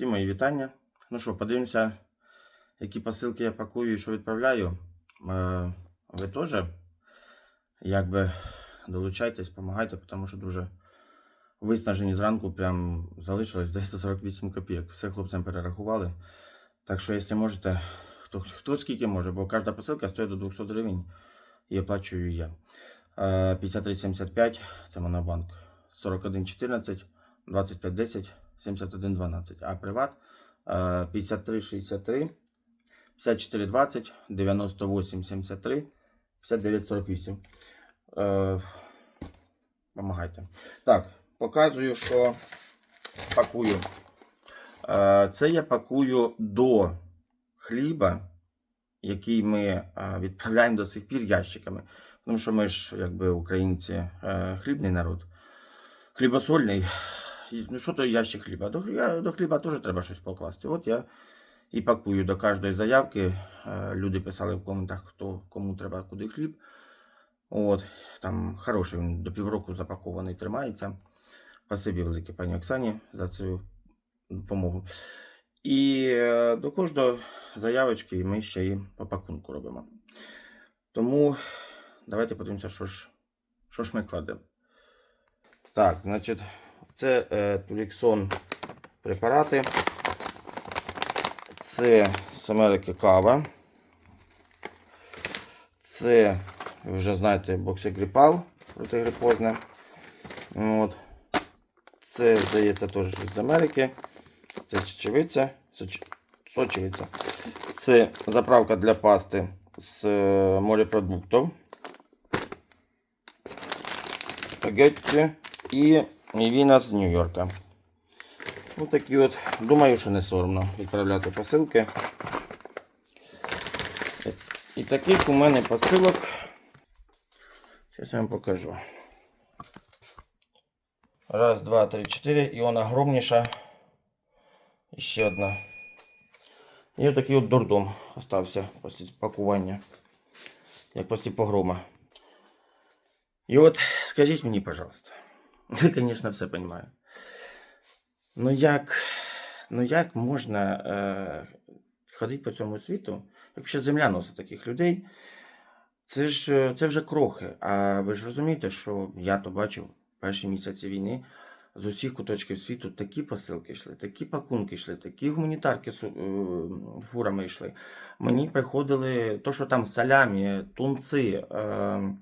Всі мої вітання. Ну що, подивимося, які посилки я пакую і що відправляю. Е, Ви теж якби долучайтесь, допомагайте, тому що дуже виснажені зранку, прям залишилось здається 48 копійок. Все хлопцям перерахували. Так що, якщо можете, хто, хто скільки може, бо кожна посилка стоїть до 200 гривень і оплачую я. Е, 53,75 це монобанк. 41,14, 25,10, 71,12. А приват е, 53,63, 54,20, 98,73, 59,48. Е, Помагайте. Так, показую, що пакую. Е, Це я пакую до хліба, який ми е, відправляємо до сих пір ящиками. Тому що ми ж, якби українці, е, хлібний народ, хлібосольний. Ну, що то ящик хліба? До, я, до хліба теж треба щось покласти. От я і пакую до кожної заявки. Е, Люди писали в коментах, хто кому треба куди хліб. От, там хороший він до півроку запакований тримається. Спасибі велике пані Оксані за цю допомогу. І е, до кожної заявочки ми ще і по пакунку робимо. Тому давайте подивимося, що ж, що ж ми кладемо. Так, значить, це е, Туріксон препарати. Це з Америки кава. Це, ви вже знаєте, боксигріпал протигрипозне. От. Це, здається, теж з Америки. Це чечевиця. Соч... Сочевиця. Це заправка для пасти з е, морепродуктів. Спагетті і мівіна з Нью-Йорка. Ну такі от, думаю, що не соромно відправляти посилки. І таких у мене посилок. Зараз я вам покажу. Раз, два, три, чотири. І вона огромніша. І ще одна. І от такий от дурдом остався після пакування. Як після погрома. І от скажіть мені, пожалуйста. Я, звісно, все розумію. Ну як, ну як можна е, ходити по цьому світу, якщо земля носить таких людей, це ж е, це вже крохи. А ви ж розумієте, що я то бачив перші місяці війни з усіх куточків світу такі посилки йшли, такі пакунки йшли, такі гуманітарки е, фурами йшли. Мені приходили то, що там салямі, тунци. Е,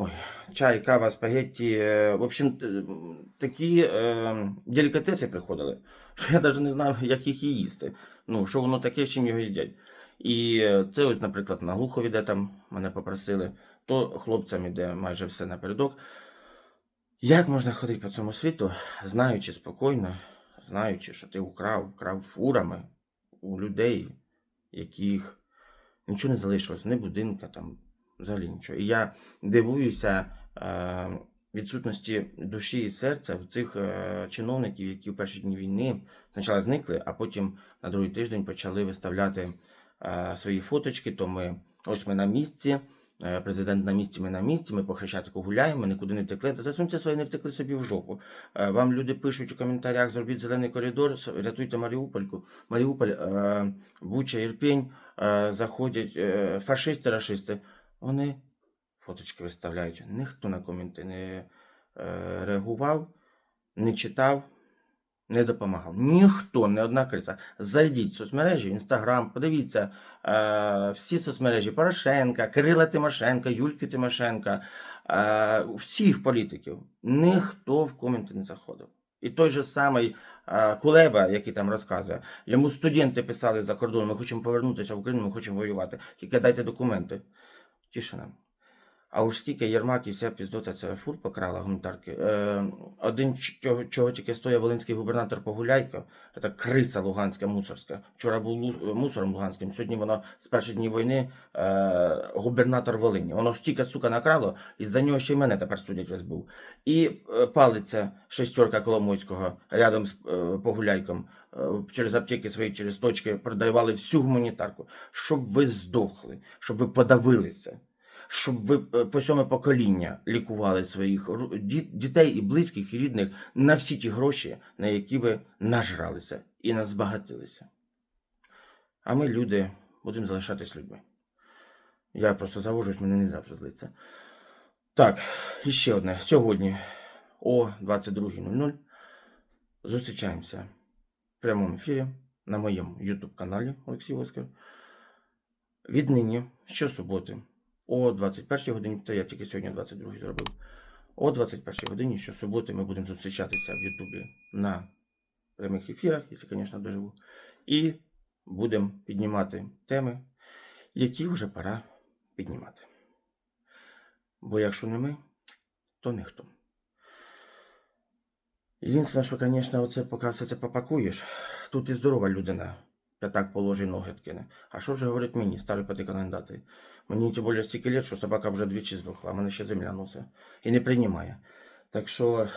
Ой, чай, кава, спагетті. е, В общем, такі е, делікатеси приходили, що я навіть не знав, як їх і їсти. Ну, що воно таке, чим його їдять. І е, це, ось, наприклад, на Глухові, де там мене попросили, то хлопцям іде майже все напередок. Як можна ходити по цьому світу, знаючи спокійно, знаючи, що ти украв, украв фурами у людей, яких нічого не залишилось, ні будинка, там, взагалі нічого. І я дивуюся е, відсутності душі і серця в цих е, чиновників, які в перші дні війни спочатку зникли, а потім на другий тиждень почали виставляти е, свої фоточки. То ми ось ми на місці. е, Президент на місці, ми на місці, ми по Хрещатику гуляємо, нікуди не втекли. Та засуньте своє не втекли собі в жопу. Е, Вам люди пишуть у коментарях, зробіть зелений коридор, рятуйте Маріупольку. Маріуполь, е, Буча, Ірпінь, заходять фашисти, рашисти. Вони фоточки виставляють. Ніхто на коменти не е, реагував, не читав, не допомагав. Ніхто, не одна криса. Зайдіть в соцмережі, інстаграм, подивіться е, всі соцмережі Порошенка, Кирила Тимошенка, Юльки Тимошенка, е, всіх політиків. Ніхто в коменти не заходив. І той же самий Кулеба, який там розказує, йому студенти писали за кордоном, ми хочемо повернутися в Україну, ми хочемо воювати. Тільки дайте документи. Cisza nam. А уж скільки Єрмак і вся піздота ця фур покрала гуманітарки. Е, один чого, чого тільки стоїть волинський губернатор Погуляйко, це криса Луганська мусорська. Вчора був лу- мусором Луганським, сьогодні воно з перших днів війни е, губернатор Волині. Воно стільки, сука, накрало, і за нього ще й мене тепер судять весь був. І е, палиться шестерка Коломойського рядом з е, Погуляйком. Е, через аптеки свої, через точки продавали всю гуманітарку, щоб ви здохли, щоб ви подавилися. Щоб ви е, по сьоме покоління лікували своїх дітей і близьких, і рідних на всі ті гроші, на які ви нажралися і назбагатилися. А ми, люди, будемо залишатись людьми. Я просто завожусь, мене не завжди злиться. Так, і ще одне. Сьогодні о 22.00 зустрічаємося в прямому ефірі на моєму YouTube каналі Олексій Оскар. Віднині щосуботи о 21 годині, це я тільки сьогодні 22 зробив. О 21 годині щосуботи ми будемо зустрічатися в Ютубі на прямих ефірах, якщо, звісно, доживу. І будемо піднімати теми, які вже пора піднімати. Бо якщо не ми, то ніхто. Єдине, що, звісно, оце, поки все це попакуєш, тут і здорова людина. П'ятак положи ноги ткине. А що вже говорить мені, старий п'ятикандидати? Мені тим більше стільки лет, що собака вже двічі здохла, а мене ще земля носить. І не приймає. Так що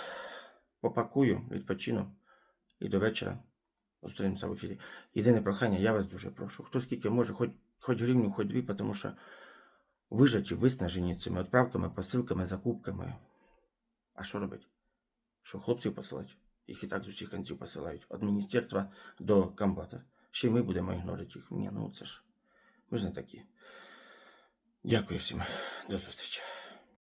попакую, відпочину і до вечора зустрінемося в ефірі. Єдине прохання, я вас дуже прошу. Хто скільки може, хоч, хоч гривню, хоч дві, тому що вижаті, виснажені цими відправками, посилками, закупками. А що робити? Що хлопців посилати? Їх і так з усіх кінців посилають. Від міністерства до комбата. Ще й ми будемо ігнорити їх. Ні, ну це ж. Ми ж не такі. Дякую всім. До зустрічі.